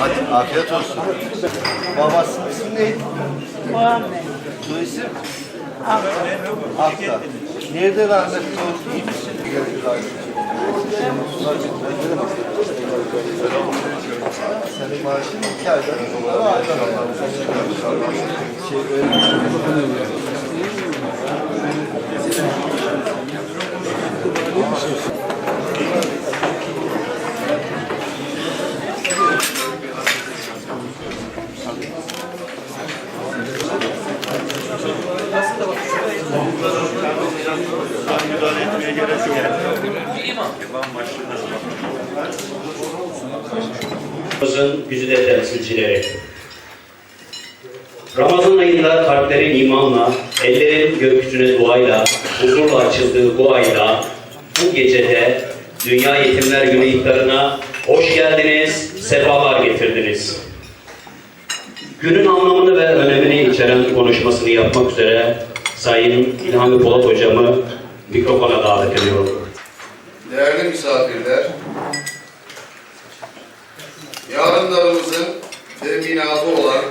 Hadi afiyet olsun. Babasının ismi neydi? Muhammed. Bu isim? Abla. Akta. Nerede rahmetli oldu? İyi misin? Senin maaşın iki aydan sonra aydan alman. Şey öyle. Ramazan güzide temsilcileri. Ramazan ayında kalplerin imanla, ellerin gökyüzüne duayla, huzurla açıldığı bu ayda, bu gecede Dünya Yetimler Günü iftarına hoş geldiniz, sefalar getirdiniz. Günün anlamını ve önemini içeren konuşmasını yapmak üzere Sayın İlhami Polat Hocamı mikrofona davet ediyorum. Değerli misafirler, yarınlarımızın teminatı olan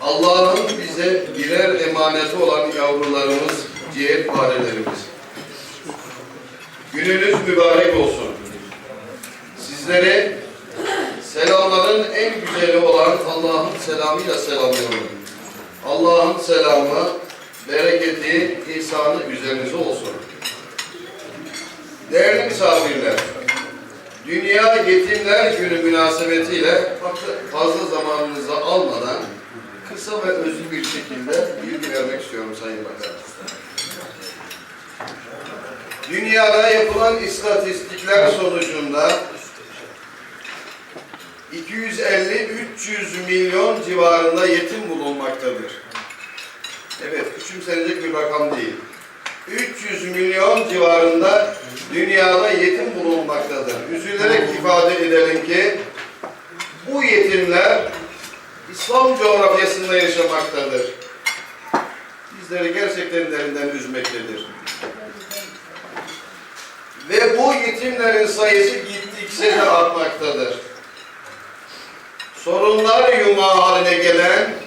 Allah'ın bize birer emaneti olan yavrularımız, ciğerparelerimiz. Gününüz mübarek olsun. Sizleri selamların en güzeli olan Allah'ın selamıyla selamlıyorum. Allah'ın selamı, bereketi, ihsanı üzerinize olsun. Değerli misafirler, Dünya Yetimler Günü münasebetiyle fazla zamanınızı almadan kısa ve özlü bir şekilde bilgi vermek istiyorum Sayın Bakan. Dünyada yapılan istatistikler sonucunda 250-300 milyon civarında yetim bulunmaktadır. Evet, küçümsenecek bir rakam değil. 300 milyon civarında dünyada yetim bulunmaktadır. Üzülerek ifade edelim ki bu yetimler İslam coğrafyasında yaşamaktadır. Bizleri gerçekten derinden üzmektedir. Ve bu yetimlerin sayısı gittikçe de artmaktadır. Sorunlar yumağı haline gelen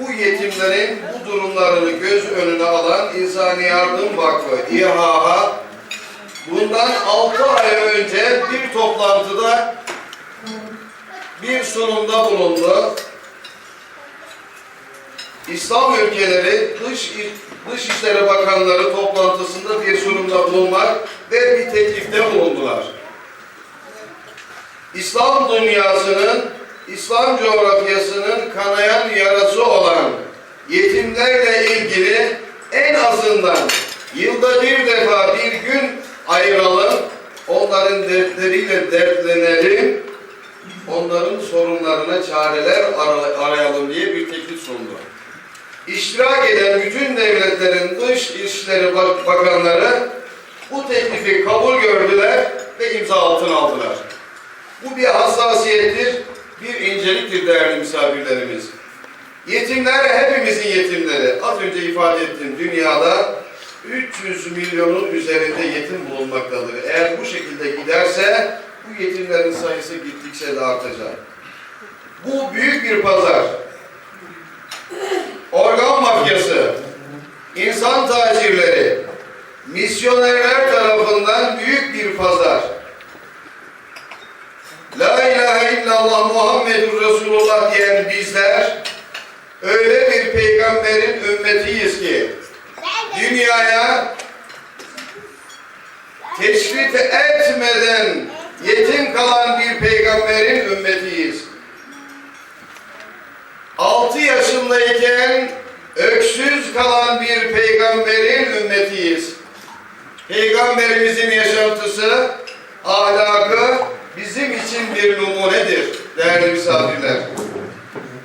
bu yetimlerin bu durumlarını göz önüne alan İnsani Yardım Vakfı İHA bundan 6 ay önce bir toplantıda bir sunumda bulundu. İslam ülkeleri dış Dışişleri Bakanları toplantısında bir sunumda bulunmak ve bir teklifte bulundular. İslam dünyasının İslam coğrafyasının kanayan yarası olan yetimlerle ilgili en azından yılda bir defa bir gün ayıralım, onların dertleriyle dertlenelim, onların sorunlarına çareler arayalım diye bir teklif sundu. İştirak eden bütün devletlerin dış işleri bakanları bu teklifi kabul gördüler ve imza altına aldılar. Bu bir hassasiyettir, bir inceliktir değerli misafirlerimiz. Yetimler hepimizin yetimleri. Az önce ifade ettim dünyada 300 milyonun üzerinde yetim bulunmaktadır. Eğer bu şekilde giderse bu yetimlerin sayısı gittikçe de artacak. Bu büyük bir pazar. Organ mafyası, insan tacirleri, misyonerler tarafından büyük bir pazar. La ilahe illallah Muhammedur Resulullah diyen bizler öyle bir peygamberin ümmetiyiz ki dünyaya teşrit etmeden yetim kalan bir peygamberin ümmetiyiz. 6 yaşındayken öksüz kalan bir peygamberin ümmetiyiz. Peygamberimizin yaşantısı, ahlakı bizim için bir numunedir değerli misafirler.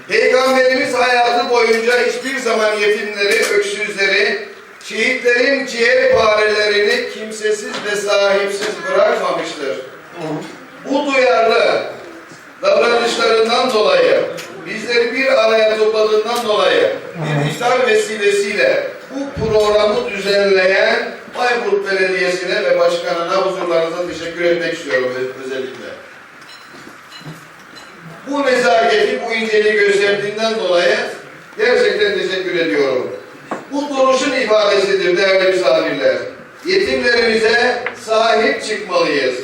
Peygamberimiz hayatı boyunca hiçbir zaman yetimleri, öksüzleri, şehitlerin ciğerparelerini kimsesiz ve sahipsiz bırakmamıştır. Bu duyarlı davranışlarından dolayı, bizleri bir araya topladığından dolayı bir iftar vesilesiyle bu programı düzenleyen Bayburt Belediyesi'ne ve başkanına huzurlarınıza teşekkür etmek istiyorum özellikle. bu nezaketi, bu inceliği gösterdiğinden dolayı gerçekten teşekkür ediyorum. Bu duruşun ifadesidir değerli misafirler. Yetimlerimize sahip çıkmalıyız.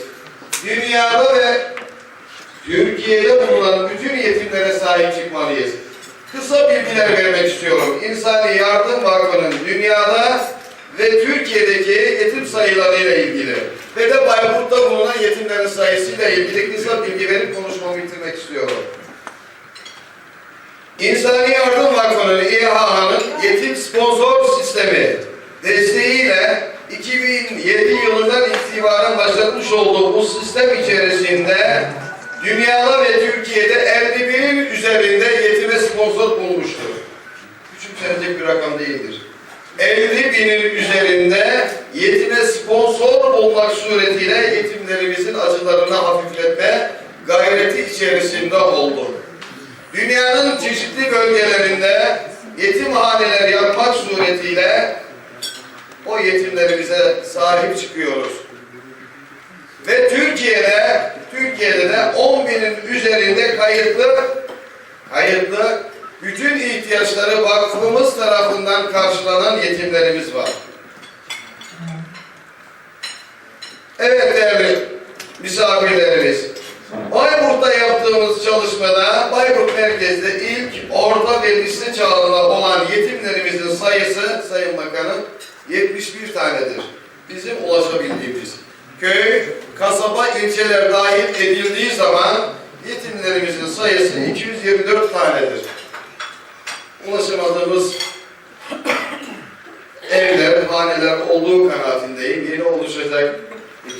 Dünyada ve Türkiye'de bulunan bütün yetimlere sahip çıkmalıyız. Kısa bilgiler vermek istiyorum. İnsani Yardım Vakfı'nın dünyada ve Türkiye'deki yetim sayılarıyla ilgili ve de Bayburt'ta bulunan yetimlerin sayısıyla ilgili kısa bilgi verip konuşmamı bitirmek istiyorum. İnsani Yardım Vakfı'nın İHA'nın yetim sponsor sistemi desteğiyle 2007 yılından itibaren başlatmış olduğu bu sistem içerisinde dünyada ve Türkiye'de 50 binin üzerinde yetime sponsor bulmuştur. Küçümsenecek bir rakam değildir. 50 binin üzerinde yetime sponsor olmak suretiyle yetimlerimizin acılarını hafifletme gayreti içerisinde oldu. Dünyanın çeşitli bölgelerinde yetimhaneler yapmak suretiyle o yetimlerimize sahip çıkıyoruz. Ve Türkiye'de de 10 binin üzerinde kayıtlı kayıtlı bütün ihtiyaçları vakfımız tarafından karşılanan yetimlerimiz var. Evet değerli misafirlerimiz. Bayburt'ta yaptığımız çalışmada Bayburt merkezde ilk orta ve lise çağında olan yetimlerimizin sayısı Sayın Bakanım 71 tanedir. Bizim ulaşabildiğimiz. Köy, kasaba, ilçeler dahil edildiği zaman yetimlerimizin sayısı 224 tanedir. Ulaşamadığımız evler, haneler olduğu kanaatindeyim. Yeni oluşacak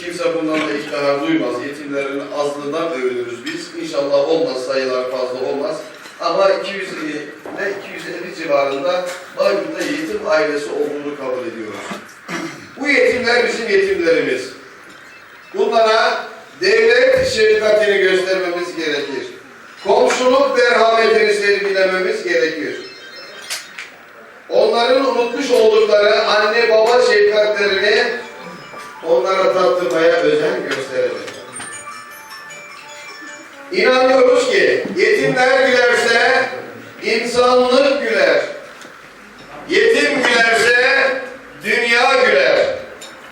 kimse bundan da iktidar duymaz. Yetimlerin azlığından övünürüz biz. İnşallah olmaz sayılar fazla olmaz. Ama 200 ile 250 civarında Bayburt'ta yetim ailesi olduğunu kabul ediyoruz. Bu yetimler bizim yetimlerimiz. Bunlara devlet şefkatini göstermemiz gerekir. Komşuluk merhametini sergilememiz gerekir. Onların unutmuş oldukları anne baba şefkatlerini onlara tattırmaya özen gösterecek. İnanıyoruz ki yetimler gülerse insanlık güler. Yetim gülerse dünya güler.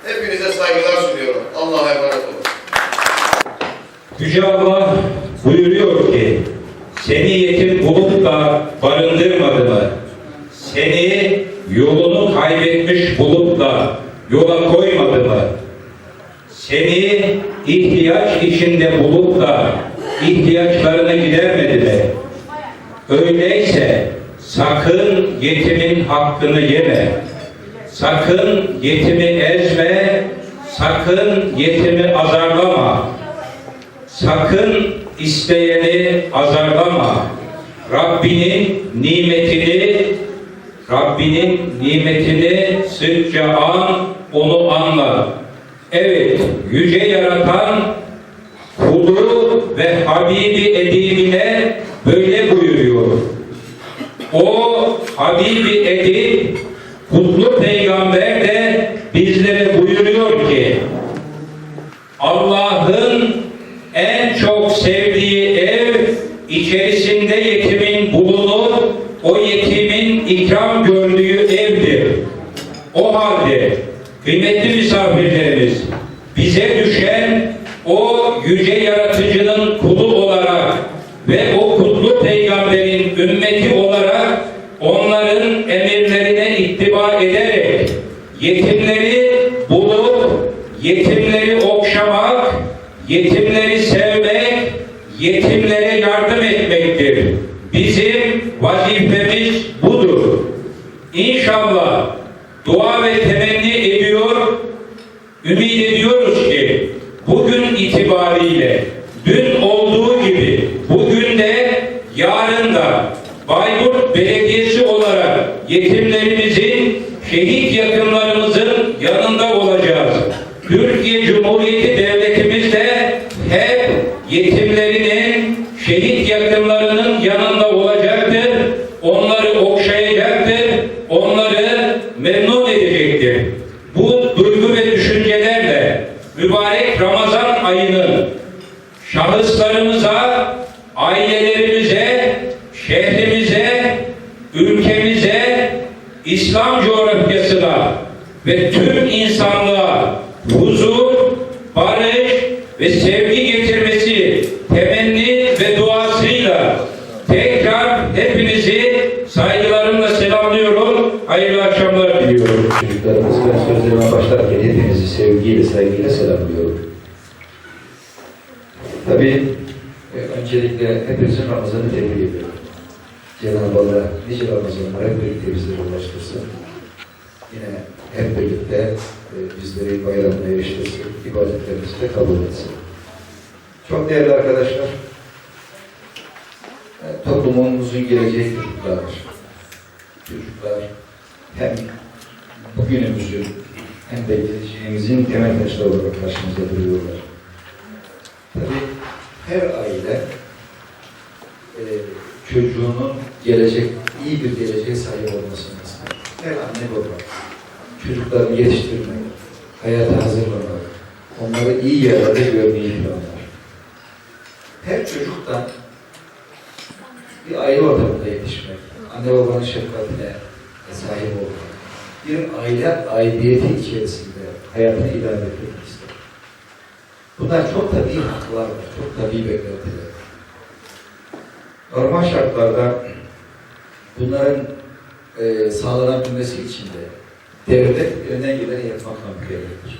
Hepinize saygılar sunuyorum. Allah'a emanet olun. Yüce Allah buyuruyor ki seni yetim bulup da barındırmadı mı? Seni yolunu kaybetmiş bulup da yola koymadı mı? Seni ihtiyaç içinde bulup da ihtiyaçlarını gidermedi mi? Öyleyse sakın yetimin hakkını yeme. Sakın yetimi ezme, sakın yetimi azarlama. Sakın isteyeni azarlama. Rabbinin nimetini Rabbinin nimetini sıkça an, onu anla. Evet, yüce yaratan kulu ve Habibi edibine böyle buyuruyor. O Habibi edip kutlu peygamber de bizlere buyuruyor ki Allah'ın çok sevdiği ev içerisinde yetimin bulunur, o yetimin ikram gördüğü evdir. O halde kıymetli misafirlerimiz bize düşen o yüce yaratıcının kulu olarak ve o kutlu peygamberin ümmeti olarak onların emirlerine ittiba ederek yetimleri bulup yetimleri okşamak, yetimleri sevmek, yetimlere yardım etmektir. Bizim vazifemiz budur. İnşallah dua ve temenni ediyor, ümit ediyoruz ki bugün itibariyle dün olduğu gibi bugün de yarın da Bayburt Belediyesi olarak yetimlerimizin, şehit yakınlarımızın yanında olacağız. Türkiye Cumhuriyeti Devletimiz de hep yetimlerinin, şehit yakınlarının yanında olacaktır. Onları okşayacaktır. Onları memnun edecektir. Bu duygu ve düşüncelerle mübarek Ramazan ayının şahıslarımıza ailelerimize, şehrimize, ülkemize, İslam coğrafyasına ve tüm insanlığa huzur, barış ve sevgi getirmesi temenni ve duasıyla tekrar hepinizi saygılarımla selamlıyorum. Hayırlı akşamlar diliyorum. Çocuklarımız başlarken hepinizi sevgiyle, saygıyla selamlıyorum. Tabii e, öncelikle hepinizin Ramazan'ı tebrik ediyorum. Cenab-ı Allah nice Ramazanlar hep birlikte bizlere ulaştırsın. Yine hep birlikte e, bizleri bayramına eriştirsin, ibadetlerimizi de kabul etsin. Çok değerli arkadaşlar, e, toplumumuzun geleceği çocuklardır. Çocuklar hem bugünümüzün hem de geleceğimizin temel taşları olarak karşımıza duruyorlar. Tabii her aile e, çocuğunun gelecek, iyi bir geleceğe sahip olmasını ister. Her anne baba çocuklarını yetiştirmeyi, hayata hazırlamak, onları iyi yerlerde görmeyi planlar. Her çocuktan bir aile ortamında yetişmek, anne babanın şefkatine sahip olmak, bir aile aidiyeti içerisinde hayatını idame etmek ister. Bunlar çok tabii haklar, çok tabii beklentiler. Normal şartlarda bunların e, sağlanabilmesi için de devlet elinden geleni yapmakla mükelleftir.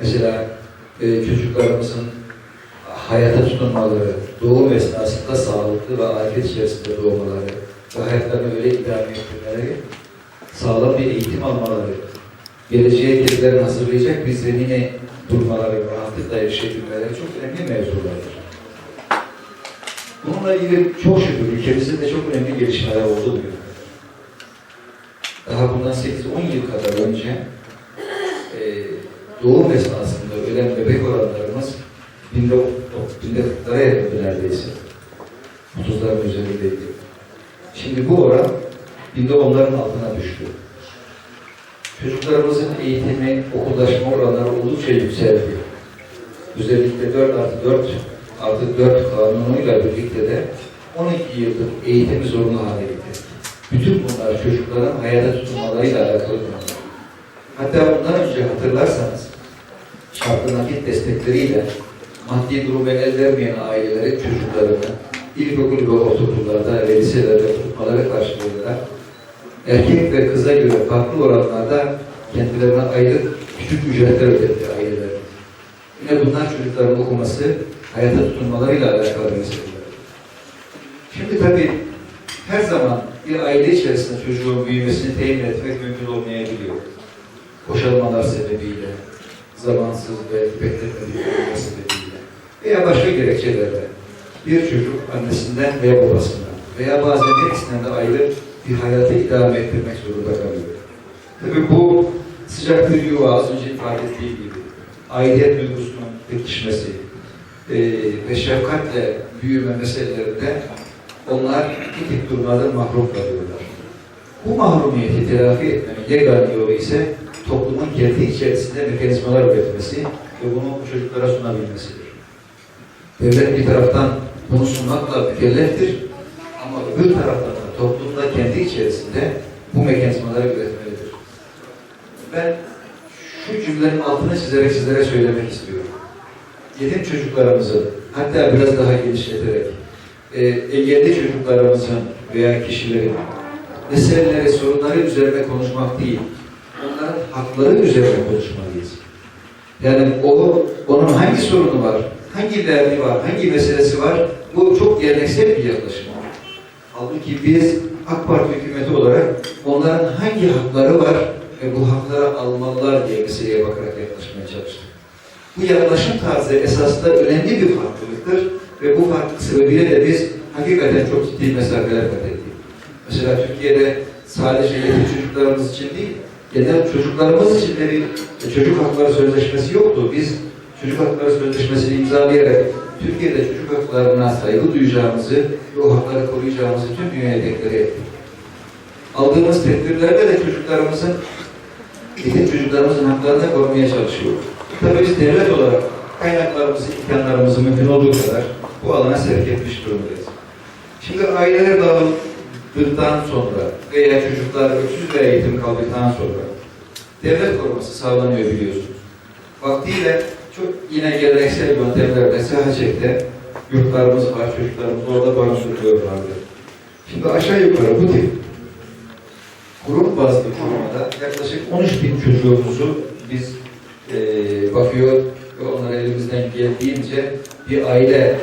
Mesela e, çocuklarımızın hayata tutunmaları, doğum esnasında sağlıklı ve afiyet içerisinde doğmaları ve hayatlarını öyle idame ettirmeleri, sağlam bir eğitim almaları, geleceğe kendilerini hazırlayacak bir zemine durmaları, rahatlıkla erişebilmeleri çok önemli mevzulardır. Bununla ilgili çok şükür ülkemizde de çok önemli gelişmeler oldu diyor. Daha bundan 8-10 yıl kadar önce e, doğum esnasında ölen bebek oranlarımız binde, binde kırklara yakındı neredeyse. 30'ların üzerindeydi. Şimdi bu oran binde onların altına düştü. Çocuklarımızın eğitimi, okullaşma oranları oldukça yükseldi. Özellikle 4 artı 4 artı 4 kanunuyla birlikte de 12 yıllık eğitimi zorunlu hale getirdi. Bütün bunlar çocukların hayata tutunmalarıyla alakalı konular. Hatta bundan önce hatırlarsanız şartlı nakit destekleriyle maddi durumu el vermeyen ailelerin çocuklarını ilkokul ve ortaokullarda ve liselerde tutmaları karşılığında erkek ve kıza göre farklı oranlarda kendilerine ayrı küçük ücretler ödetti aileler. Yine bunlar çocukların okuması, hayata tutunmalarıyla alakalı meseleler. Şimdi tabii her zaman bir aile içerisinde çocuğun büyümesini temin etmek mümkün olmayabiliyor. Boşalmalar sebebiyle, zamansız ve bekletmedik olma sebebiyle veya başka gerekçelerle bir çocuk annesinden veya babasından veya bazen her ikisinden de ayrı bir hayatı idame ettirmek zorunda kalıyor. Tabii bu sıcak bir yuva az önce ifade ettiğim gibi aidiyet duygusunun pekişmesi e, ve şefkatle büyüme meselelerinde onlar dik durmadan mahrum kalıyorlar. Bu mahrumiyeti telafi etmenin yegane yolu ise toplumun kendi içerisinde mekanizmalar üretmesi ve bunu bu çocuklara sunabilmesidir. Devlet bir taraftan bunu sunmakla mükelleftir ama öbür taraftan da toplumda kendi içerisinde bu mekanizmaları üretmelidir. Ben şu cümlenin altını çizerek sizlere söylemek istiyorum. Yetim çocuklarımızın hatta biraz daha genişleterek e, engelli çocuklarımızın veya kişilerin meseleleri, sorunları üzerine konuşmak değil, onların hakları üzerine konuşmalıyız. Yani o, onun hangi sorunu var, hangi derdi var, hangi meselesi var, bu çok geleneksel bir yaklaşım. Halbuki biz AK Parti hükümeti olarak onların hangi hakları var ve bu hakları almalılar diye meseleye bakarak yaklaşmaya çalıştık. Bu yaklaşım tarzı esasında önemli bir farklılıktır ve bu farklılık sebebiyle de biz hakikaten çok ciddi mesafeler kat ettik. Mesela Türkiye'de sadece yetim çocuklarımız için değil, genel çocuklarımız için de bir çocuk hakları sözleşmesi yoktu. Biz çocuk hakları sözleşmesini imzalayarak Türkiye'de çocuk haklarına saygı duyacağımızı ve o hakları koruyacağımızı tüm dünyaya deklare ettik. Aldığımız tedbirlerde de çocuklarımızın, yetim çocuklarımızın haklarını korumaya çalışıyoruz. Tabii biz devlet olarak kaynaklarımızı, imkanlarımızı mümkün olduğu kadar bu alana sevk etmiş durumdayız. Şimdi aileler dağıldıktan sonra veya çocuklar öksüz veya yetim kaldıktan sonra devlet koruması sağlanıyor biliyorsunuz. Vaktiyle çok yine geleneksel yöntemlerle SHÇ'de yurtlarımız var, çocuklarımız orada barındırılıyorlardı. Şimdi aşağı yukarı bu tip grup bazlı kurumada yaklaşık 13 bin çocuğumuzu biz eee bakıyor ve onlara elimizden geldiğince bir aile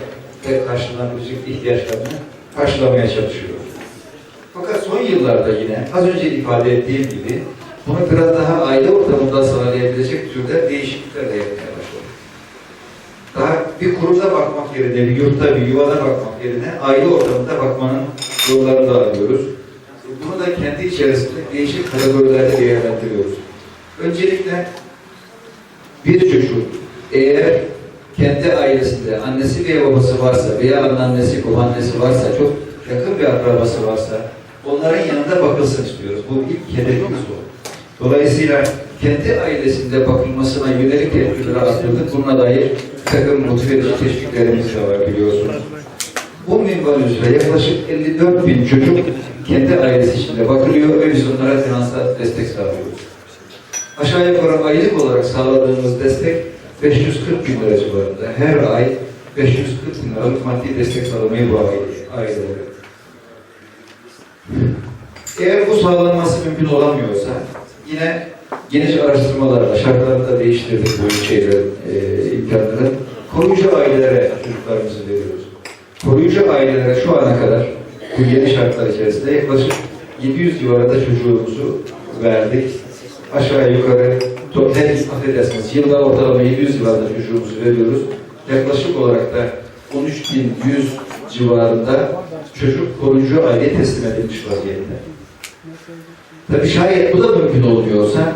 ve karşılanabilecek ihtiyaçlarını karşılamaya çalışıyoruz. Fakat son yıllarda yine az önce ifade ettiğim gibi bunu biraz daha aile ortamında sağlayabilecek türde değişiklikler de yapmaya başladık. Daha bir kurumda bakmak yerine, bir yurtta, bir yuvada bakmak yerine aile ortamında bakmanın yollarını da arıyoruz. Bunu da kendi içerisinde değişik kategorilerde değerlendiriyoruz. Öncelikle bir çocuk eğer kendi ailesinde annesi veya babası varsa veya anneannesi, babaannesi varsa, çok yakın bir akrabası varsa onların yanında bakılsın istiyoruz. Bu ilk hedefimiz bu. Dolayısıyla kendi ailesinde bakılmasına yönelik tedbirleri arttırdık. Bununla dair takım motive edici teşviklerimiz de var biliyorsunuz. Bu minval üzere yaklaşık 54 bin çocuk kendi ailesi içinde bakılıyor ve biz onlara finansal destek sağlıyoruz. Aşağı yukarı aylık olarak sağladığımız destek 540 bin lira civarında. Her ay 540 bin liralık maddi destek sağlamayı bu aile-. Eğer bu sağlanması mümkün olamıyorsa yine geniş araştırmalarla şartları da değiştirdik bu şeylerin, e, imkanları. Koruyucu ailelere çocuklarımızı veriyoruz. Koruyucu ailelere şu ana kadar bu yeni şartlar içerisinde yaklaşık 700 civarında çocuğumuzu verdik. Aşağı yukarı toplam affedersiniz yılda ortalama 700 civarında çocuğumuzu veriyoruz. Yaklaşık olarak da 13.100 civarında çocuk koruyucu aileye teslim edilmiş vaziyette. Tabii şayet bu da mümkün olmuyorsa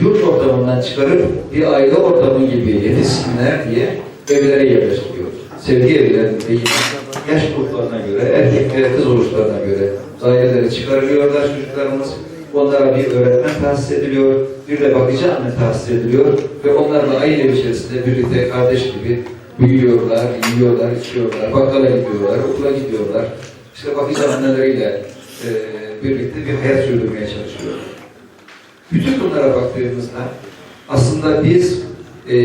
yurt ortamından çıkarıp bir aile ortamı gibi yetişsinler diye evlere yerleştiriyoruz. Sevgi evlerinde yaş gruplarına göre, erkek ve kız oluşlarına göre dairelere çıkarılıyorlar çocuklarımız. Onlara bir öğretmen tahsis ediliyor, bir de bakıcı anne tahsis ediliyor ve onlarla ev içerisinde birlikte kardeş gibi büyüyorlar, yiyorlar, içiyorlar, bakkala gidiyorlar, okula gidiyorlar. İşte bakıcı anneleriyle e, birlikte bir hayat sürdürmeye çalışıyor. Bütün bunlara baktığımızda aslında biz e,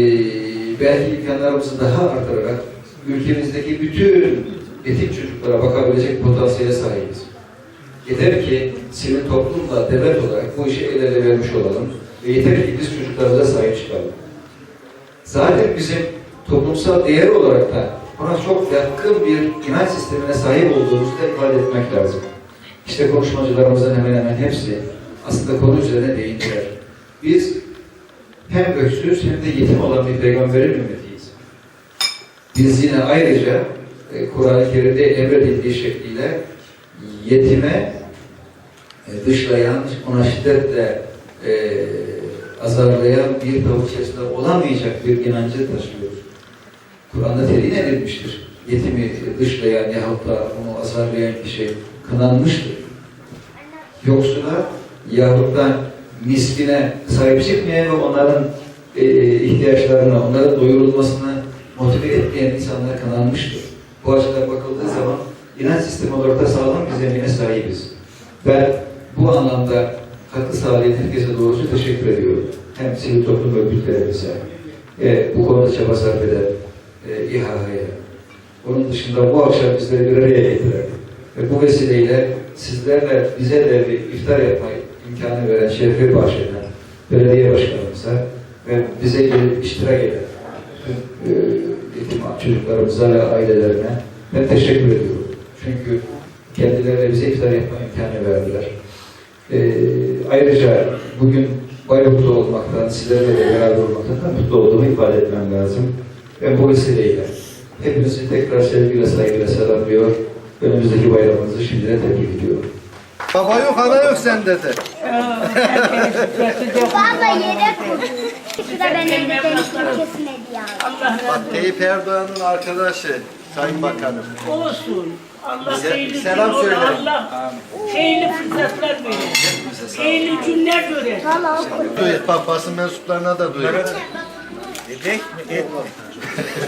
belki imkanlarımızı daha artırarak ülkemizdeki bütün yetim çocuklara bakabilecek potansiyele sahibiz. Yeter ki sivil toplumla devlet olarak bu işi el ele vermiş olalım ve yeter ki biz çocuklarımıza sahip çıkalım. Zaten bizim toplumsal değer olarak da buna çok yakın bir inanç sistemine sahip olduğumuzu da ifade etmek lazım. İşte konuşmacılarımızın hemen hemen hepsi aslında konu üzerine değindiler. Biz hem öksüz hem de yetim olan bir peygamberin ümmetiyiz. Biz yine ayrıca e, Kur'an-ı Kerim'de emredildiği şekliyle yetime dışlayan, ona şiddetle e, azarlayan bir tavuk içerisinde olamayacak bir inancı taşıyoruz. Kur'an'da telin edilmiştir. Yetimi dışlayan yahut da onu azarlayan kişi kınanmıştır. Yoksula yahut da miskine sahip çıkmayan ve onların e, ihtiyaçlarına, onların doyurulmasını motive etmeyen insanlar kınanmıştır. Bu açıdan bakıldığı zaman inanç sistemi olarak da sağlam bir zemine sahibiz. Ben bu anlamda katkı sağlayan herkese doğrusu teşekkür ediyorum. Hem sivil toplum örgütlerimize, e, bu konuda çaba sarf eden e, İHA'ya, onun dışında bu akşam bizleri bir araya getiren ve bu vesileyle sizlerle bize de bir iftar yapma imkanı veren, şerefi bahşeden belediye başkanımıza ve bize gelip iştirak eden tüm e, yetim çocuklarımıza ve ailelerine ben teşekkür ediyorum. Çünkü kendilerine bize iftar yapma imkanı verdiler. E, ayrıca bugün Bayburt'ta olmaktan, sizlerle de beraber olmaktan da mutlu olduğumu ifade etmem lazım. Ve bu vesileyle hepinizi tekrar sevgiyle, saygıyla selamlıyor. Önümüzdeki bayramınızı şimdiden tebrik ediyorum. Baba yok, ana yok sende de. Valla yere koy. Şu da ben evde demiştim kesmedi ya. Allah Bak Tayyip Erdoğan'ın arkadaşı, Sayın Bakanım. olsun. Allah Bize hayırlı selam söyle. Allah hayırlı fırsatlar verir. Hayırlı günler görer. Valla o koy. Duyur, bak basın mensuplarına da duyur.